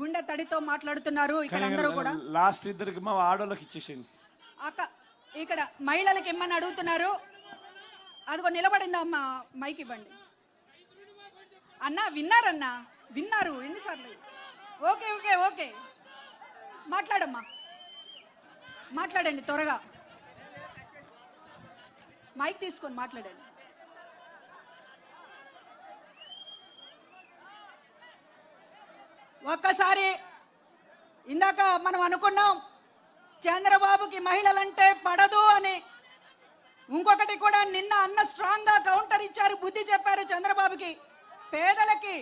గుండె తడితో మాట్లాడుతున్నారు ఇక్కడ అందరూ కూడా. లాస్ట్ ఇద్దరికి మా ఆడోళ్ళకి ఇచ్చేసింది అక్క ఇక్కడ మహిళలకు ఇమ్మని అడుగుతున్నారు. అదిగో నిలబడింది అమ్మ మైక్ ఇవ్వండి. అన్నా విన్నారన్నా? విన్నారు ఎన్నిసార్లు? Okay okay okay. మాట్లాడమ్మా. మాట్లాడండి త్వరగా. మైక్ తీసుకొని మాట్లాడండి. ఒక్కసారి ఇందాక మనం అనుకున్నాం చంద్రబాబుకి మహిళలంటే పడదు అని. ఇంకొకటి కూడా నిన్న అన్న స్ట్రాంగ్గా కౌంటర్ ఇచ్చారు బుద్ధి చెప్పారు చంద్రబాబుకి. పేదలకి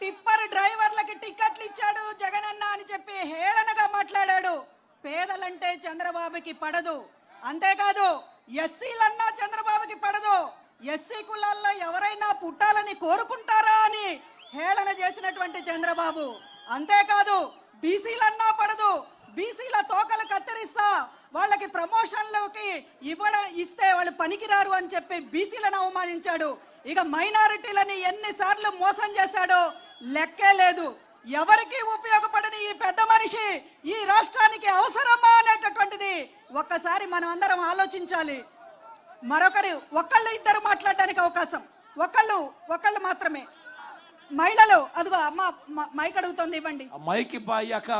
టిప్పర్ డ్రైవర్లకి టికెట్లు ఇచ్చాడు జగనన్న అని చెప్పి హేళనగా మాట్లాడాడు. పేదలంటే చంద్రబాబుకి పడదు. అంతేకాదు ఎస్సీలన్నా చంద్రబాబుకి పడదు. ఎస్సీ కులాల్లో ఎవరైనా పుట్టాలని కోరుకుంటారా అని హేళన చేసినటువంటి చంద్రబాబు. అంతేకాదు బీసీలన్నా పడదు. బీసీల తోకలు కత్తిరిస్తా. వాళ్ళకి ప్రమోషన్లోకి ఇవ్వడం ఇస్తే వాళ్ళు పనికిరారు అని చెప్పి బీసీలను అవమానించాడు. ఇక మైనారిటీలని ఎన్నిసార్లు మోసం చేశాడో లెక్కే లేదు. ఎవరికి ఉపయోగపడని ఈ పెద్ద మనిషి ఈ రాష్ట్రానికి అవసరమా అనేటటువంటిది ఒక్కసారి మనం అందరం ఆలోచించాలి. మరొకరి ఒకళ్ళు ఇద్దరు మాట్లాడడానికి అవకాశం. మహిళలు అదిగో అమ్మ మైక్ అడుగుతోంది ఇవ్వండి. మైక్ బాయ్ అక్క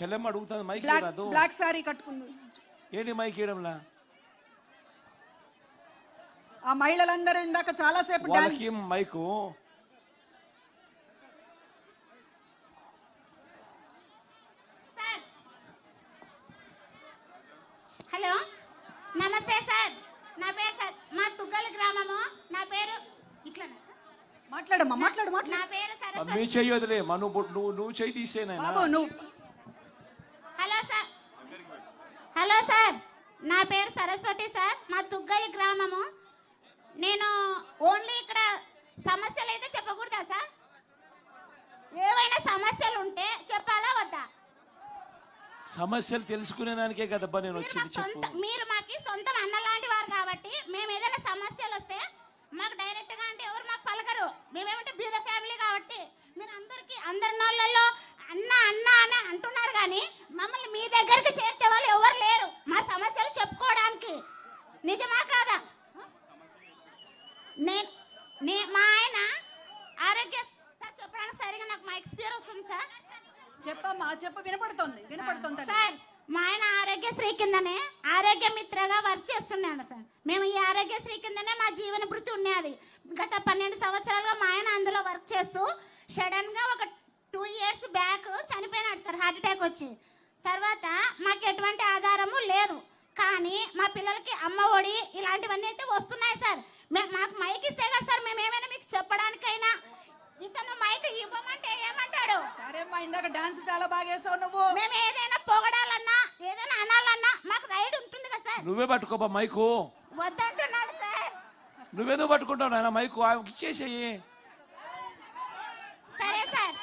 చెల్లెమ్మ అడుగుతుంది మైక్ రాదు బ్లాక్ సారీ కట్టుకుంది. ఏంటి మైక్ ఇవ్వడంలా? ఆ మహిళలందరూ ఇందాక చాలాసేపు డాన్స్ వాళ్ళకి మైకు సార్ హలో నమస్తే సార్ నా పేరు సార్ మా తుగ్గల గ్రామము నా పేరు ఇట్లనా సార్ మాట్లాడమ్మా మాట్లాడు నా మాట్లాడు పేరు మీ చెయ్యి వదిలే మను నువ్వు నువ్వు చెయ్యి తీసేనా బాబు నువ్వు హలో సార్. Hello sir. నా పేరు సరస్వతి సార్. మా తుగ్గలి గ్రామము. నేను ఓన్లీ ఇక్కడ సమస్యలు అయితే చెప్పకూడదా సార్? ఏవైనా సమస్యలు ఉంటే చెప్పాలా వద్దా? సమస్యలు తెలుసుకునే దానికే కదబ్బా నేను మీరు మా వచ్చింది సొంత చెప్పు. మీరు మాకి సొంతం అన్న లాంటి వారు కాబట్టి మేము ఏదైనా సమస్యలు వస్తే మాకు డైరెక్ట్గా అంటే ఎవరు మాకు పలకరు. మేమేమంటే బీద ఫ్యామిలీ కాబట్టి మీరు అందరికి అందరి నోళ్ళల్లో అన్న అన్న అని అంటున్నారు కానీ మమ్మల్ని మీ దగ్గరికి చేర్చే వాళ్ళు ఎవరు లేరు. మా సమస్యలు చెప్పుకోవడానికి. నిజమా కాదా? నేను నే మా ఆయన ఆరోగ్య సార్ చెప్పడానికి సరిగా నాకు మా ఎక్స్పీరియన్స్ వస్తుంది సార్. చెప్పమ్మా చెప్పు వినపడుతోంది వినపడుతోంది. సార్ మా ఆయన ఆరోగ్యశ్రీ కిందనే ఆరోగ్య మిత్రగా వర్క్ చేస్తున్నాడు సార్. మేము ఈ ఆరోగ్యశ్రీ కిందనే మా జీవన భృతి ఉన్నది గత పన్నెండు సంవత్సరాలుగా మా ఆయన అందులో వర్క్ చేస్తూ సడన్గా ఒక టూ ఇయర్స్ బ్యాక్ చనిపోయినాడు సార్ హార్ట్ అటాక్ వచ్చి. తర్వాత మాకు ఎటువంటి ఆధారము లేదు. కానీ మా పిల్లలకి అమ్మ ఒడి ఇలాంటివన్నీ అయితే వస్తున్నాయి సార్. మాకు మైక్ ఇస్తే కదా సార్ మేము ఏమైనా మీకు చెప్పడానికైనా? ఇతను మైక్ ఇవ్వమంటే ఏమంటాడు? ఇందాక డాన్స్ చాలా బాగా వేసావు నువ్వు. మేము ఏదైనా పొగడాలన్నా ఏదైనా అనాలన్నా మాకు రైడ్ ఉంటుంది కదా సార్. నువ్వే పట్టుకోపా మైకు వద్దంటున్నాడు సార్. నువ్వేదో పట్టుకుంటావు నాయన మైకు ఆమెకి ఇచ్చేసేయి సరే సార్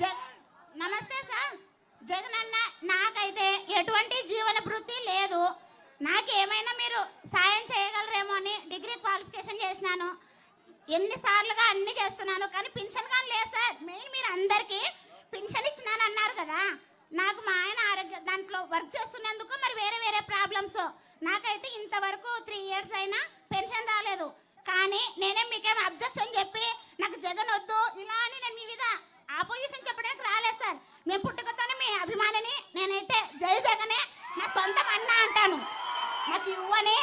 జగ్ నమస్తే సార్ జగన్ అన్న నాకైతే ఎటువంటి జీవన వృత్తి లేదు. నాకేమైనా మీరు సాయం చేయగలరేమో అని డిగ్రీ క్వాలిఫికేషన్ చేసినాను. ఎన్నిసార్లుగా అన్ని చేస్తున్నాను కానీ పెన్షన్ కానీ లేదు సార్. మెయిన్ మీరు అందరికీ పెన్షన్ ఇచ్చినాను అన్నారు కదా. నాకు మా ఆయన ఆరోగ్య దాంట్లో వర్క్ చేస్తున్నందుకు మరి వేరే వేరే ప్రాబ్లమ్స్. నాకైతే ఇంతవరకు త్రీ ఇయర్స్ అయినా పెన్షన్ రాలేదు. కానీ నేనే మీకేం అబ్జెక్షన్ చెప్పి నాకు జగన్ వద్దు ఇలా అని నేను మీ విధ ఆపోజిషన్ చెప్పడానికి రాలేదు సార్. మేము పుట్టుకతోనే మీ అభిమానిని నేనైతే జయ జగనే నా సొంతం అన్న అంటాను. నాకు ఇవ్వని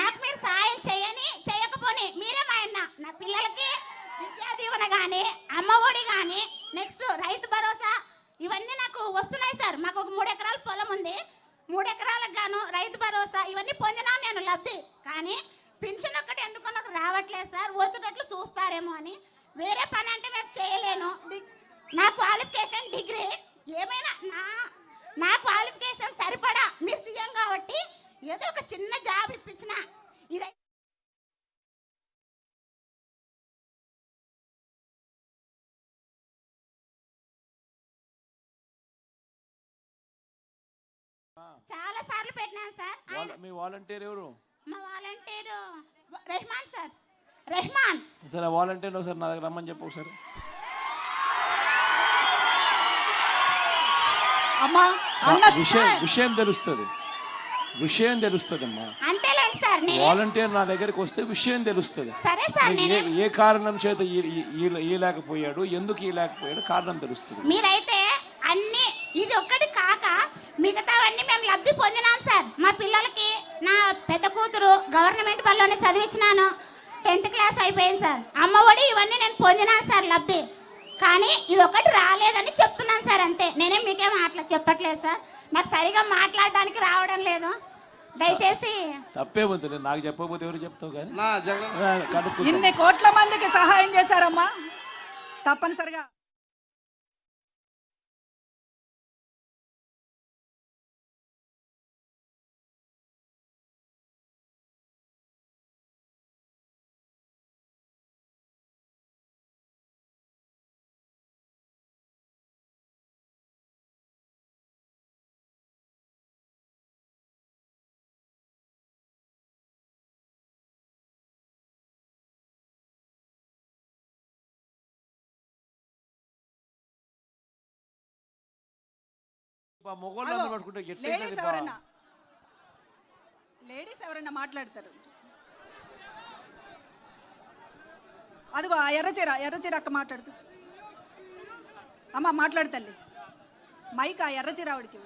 నాకు మీరు సాయం చేయని చేయకపోని మీరే మా అన్న. నా పిల్లలకి విద్యా దీవెన కానీ అమ్మ ఒడి కానీ నెక్స్ట్ రైతు భరోసా ఇవన్నీ నాకు వస్తున్నాయి సార్. మాకు ఒక మూడు ఎకరాల పొలం ఉంది. మూడు ఎకరాలకు గాను రైతు భరోసా ఇవన్నీ పొందినా నేను లబ్ధి. కానీ పెన్షన్ ఒక్కటి ఎందుకో నాకు రావట్లేదు సార్. వచ్చేటట్లు చూస్తారేమో అని వేరే పని అంటే మేము చేయలేను. నా క్వాలిఫికేషన్ డిగ్రీ ఏమైనా నా నా క్వాలిఫికేషన్ సరిపడా? మీరు సీఎం కాబట్టి ఏదో ఒక చిన్న జాబ్ ఇప్పించిన. ఇదై చాలా సార్లు పెట్టినాను సార్. మీ వాలంటీర్ ఎవరు? మా వాలంటీరు రెహమాన్ సార్. రెహమాన్. సరే వాలంటీర్ ఒకసారి నా దగ్గర రమ్మని చెప్పు ఒకసారి. అమ్మా అన్న విషయం విషయం తెలుస్తుంది. విషయం తెలుస్తుంది అమ్మా అంతేలేండి సార్ వాలంటీర్ నా దగ్గరికి వస్తే విషయం తెలుస్తుంది. సరే సార్ ఏ నేను ఏ కారణం చేత లేకపోయాడు ఎందుకు లేకపోయాడు కారణం తెలుస్తుంది. మీరైతే అన్ని ఇది ఒక్కటి కాక మిగతావన్నీ మేము లబ్ధి పొందినాం సార్. మా పిల్లలకి నా పెద్ద కూతురు గవర్నమెంట్ బడిలోనే చదివించినాను. టెన్త్ క్లాస్ అయిపోయింది సార్. అమ్మఒడి ఇవన్నీ నేను పొందినాను సార్ లబ్ధి. కానీ ఇది ఒకటి రాలేదని చెప్తున్నాను సార్ అంతే. నేనేం మీకేం అట్లా చెప్పట్లేదు సార్. నాకు సరిగా మాట్లాడడానికి రావడం లేదు. దయచేసి తప్పే ఉంది. నాకు చెప్పకపోతే ఎవరు చెప్తావు కానీ. ఇన్ని కోట్ల మందికి సహాయం చేశారమ్మా. తప్పనిసరిగా. పట్టుకుంటే లేడీస్? ఎవరన్నా? లేడీస్ ఎవరన్నా మాట్లాడతారు? అదిగో ఆ ఎర్రచీర ఎర్రచీర అక్క మాట్లాడుతూ అమ్మ మాట్లాడు తల్లి. మైక్ ఆ ఎర్రచీర ఆవిడకి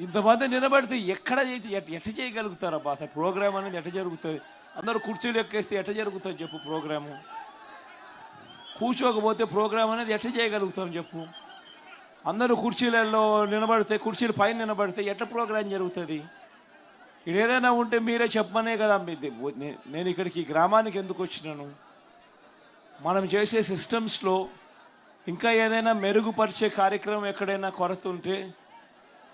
ఇంతమంది నిలబడితే ఎక్కడ చేతి ఎట్- ఎట్ట చేయగలుగుతారబ్బా అసలు ప్రోగ్రామ్ అనేది ఎట్ట జరుగుతుంది? అందరూ కుర్చీలు ఎక్కేస్తే ఎట్ట జరుగుతుంది చెప్పు ప్రోగ్రాము? కూర్చోకపోతే ప్రోగ్రామ్ అనేది ఎట్ట చేయగలుగుతాం చెప్పు? అందరూ కుర్చీలలో నిలబడితే కుర్చీలు పైన నిలబడితే ఎట్ట ప్రోగ్రాం జరుగుతుంది? ఇక్కడ ఏదైనా ఉంటే మీరే చెప్పమనే కదా నేను ఇక్కడికి గ్రామానికి ఎందుకు వచ్చినాను? మనం చేసే సిస్టమ్స్లో ఇంకా ఏదైనా మెరుగుపరిచే కార్యక్రమం ఎక్కడైనా కొరత ఉంటే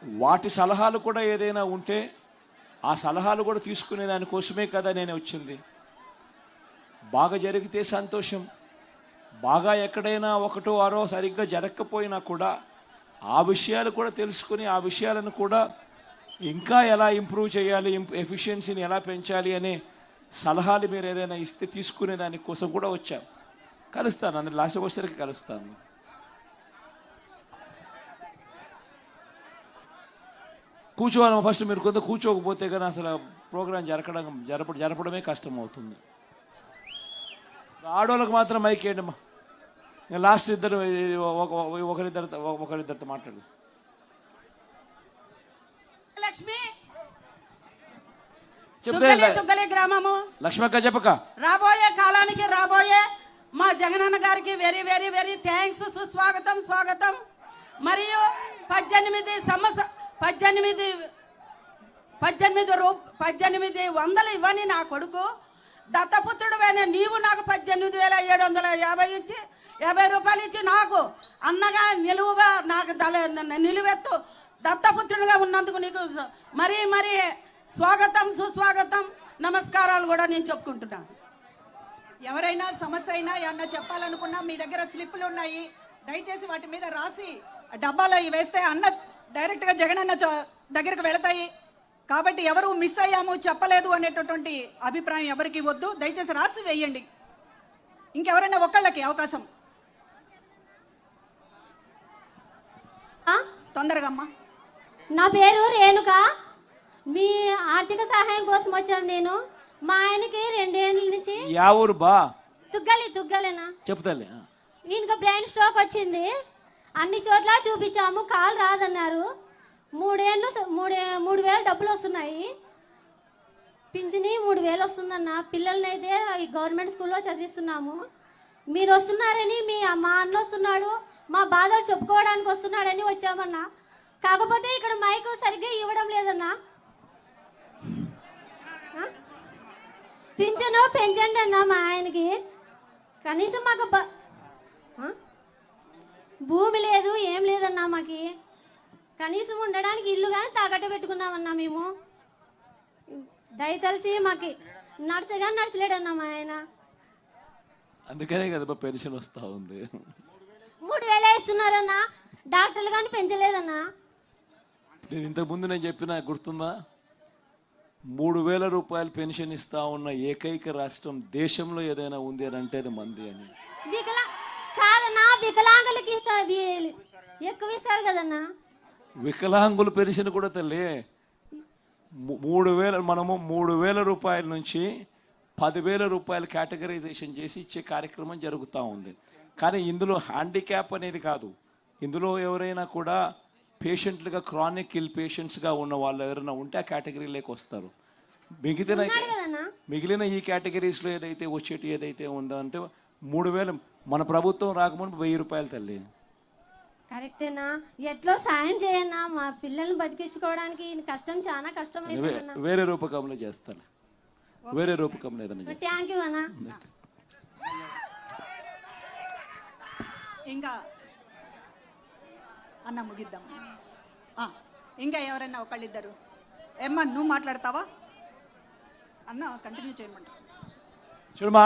వాటి సలహాలు కూడా ఏదైనా ఉంటే ఆ సలహాలు కూడా తీసుకునే దానికోసమే కదా నేను వచ్చింది. బాగా జరిగితే సంతోషం. బాగా ఎక్కడైనా ఒకటో ఆరో సరిగ్గా జరగకపోయినా కూడా ఆ విషయాలు కూడా తెలుసుకుని ఆ విషయాలను కూడా ఇంకా ఎలా ఇంప్రూవ్ చేయాలి ఎఫిషియన్సీని ఎలా పెంచాలి అనే సలహాలు మీరు ఏదైనా ఇస్తే తీసుకునే దానికోసం కూడా వచ్చాం. కలుస్తాను అందరు లాస్ట్ వచ్చేసరికి కలుస్తాను. కూర్చోవాలి ఫస్ట్ మీరు కొంత కూర్చోకపోతే కానీ అసలు ప్రోగ్రాం జరగడం జరప జరపడమే కష్టం అవుతుంది ఆడవాళ్ళకి మాత్రం మైక్ నేను లాస్ట్ ఇద్దరు ఒక- ఒక- ఒకరిద్దరితో ఒకరిద్దరితో మాట్లాడు లక్ష్మి చెప్తే గ్రామము. లక్ష్మక్క చెప్పక. రాబోయే కాలానికి రాబోయే మా జగనన్న గారికి వెరీ వెరీ వెరీ థ్యాంక్స్ సుస్వాగతం స్వాగతం. మరియు పద్దెనిమిది సంవత్సర పద్దెనిమిది పద్దెనిమిది రూ పద్దెనిమిది వందలు ఇవ్వని నా కొడుకు. దత్తపుత్రుడు నీవు నాకు పద్దెనిమిది వేల ఏడు వందల యాభై ఇచ్చి యాభై రూపాయలు ఇచ్చి నాకు అన్నగా నిలువుగా నాకు దళ నిలువెత్తు దత్తపుత్రునిగా ఉన్నందుకు నీకు మరీ మరీ స్వాగతం సుస్వాగతం నమస్కారాలు కూడా నేను చెప్పుకుంటున్నాను. ఎవరైనా సమస్య అయినా ఏమన్నా చెప్పాలనుకున్నా మీ దగ్గర స్లిప్పులు ఉన్నాయి దయచేసి వాటి మీద రాసి డబ్బాలో వేస్తే అన్న డైరెక్ట్గా జగన్ అన్న చ- దగ్గరికి వెళతాయి. కాబట్టి ఎవరు మిస్ అయ్యాము చెప్పలేదు అనేటటువంటి అభిప్రాయం ఎవరికి వద్దు. దయచేసి రాసి వేయండి. ఇంకెవరైనా ఒక్కళ్ళకి అవకాశం? తొందరగా అమ్మా. నా పేరు రేణుక. మీ ఆర్థిక సహాయం కోసం వచ్చాను నేను. మా ఆయనకి రెండేళ్ళ నుంచి యా ఊరు బా. తుగ్గలి తుగ్గలేనా చెప్తాలే ఈయనకి బ్రెయిన్ స్ట్రోక్ వచ్చింది. అన్ని చోట్ల చూపించాము కాలు రాదన్నారు. మూడేళ్ళు మూడే మూడు వేలు డబ్బులు వస్తున్నాయి. పింఛని మూడు వేలు వస్తుందన్న పిల్లల్ని అయితే ఈ గవర్నమెంట్ స్కూల్లో చదివిస్తున్నాము. మీరు వస్తున్నారని మీ మా అన్న వస్తున్నాడు మా బాధలు చెప్పుకోవడానికి వస్తున్నాడని వచ్చామన్నా. కాకపోతే ఇక్కడ మైకు సరిగ్గా ఇవ్వడం లేదన్నా. పింఛను పెంచండి అన్న మా ఆయనకి. కనీసం మాకు బా భూమి లేదు ఏం లేదన్నా మాకి. కనీసం ఉండడానికి ఇల్లు కానీ తాకట్టు పెట్టుకున్నామన్నా మేము. దయతలిచి మాకి నడచగా నడచలేడన్నా మా ఆయన. అందుకనే కదా పెన్షన్ వస్తూ ఉంది. మూడు వేలే ఇస్తున్నారన్నా డాక్టర్లు కానీ పెంచలేదన్నా. నేను ఇంతకు ముందు నేను చెప్పిన గుర్తుందా? మూడు వేల రూపాయలు పెన్షన్ ఇస్తా ఉన్న ఏకైక రాష్ట్రం దేశంలో ఏదైనా ఉంది అని అంటే అది మంది అని. కాదన్నా? వికలాంగులకి ఎక్కువ ఇస్తారు కదన్నా? వికలాంగుల పెన్షన్ కూడా తల్లి మూడు వేల మనము మూడు వేల రూపాయల నుంచి పదివేల రూపాయలు కేటగరైజేషన్ చేసి ఇచ్చే కార్యక్రమం జరుగుతూ ఉంది. కానీ ఇందులో హ్యాండిక్యాప్ అనేది కాదు. ఇందులో ఎవరైనా కూడా పేషెంట్లుగా క్రానిక్ ఇల్ పేషెంట్స్గా ఉన్న వాళ్ళు ఎవరైనా ఉంటే ఆ కేటగిరీలోకి వస్తారు. మిగిలిన మిగిలిన ఈ కేటగిరీస్లో ఏదైతే వచ్చేటి ఏదైతే ఉందో అంటే మూడు వేలు మన ప్రభుత్వం రాకముందు వెయ్యి రూపాయలు తల్లి. కరెక్టేనా? ఎట్లో సాయం చేయన్నా? మా పిల్లల్ని బతికించుకోవడానికి కష్టం చాలా కష్టం వే- వేరే రూపకంలో చేస్తాను. వేరే రూపకంలో ఏదైనా చేస్తాను. థ్యాంక్ యూ అన్నా. ఇంకా అన్న ముగిద్దాం. ఆ, ఇంకా ఎవరైనా ఒకళ్ళిద్దరు? ఏమ్మా నువ్వు మాట్లాడతావా? అన్న కంటిన్యూ చేయమంటా చూడు మా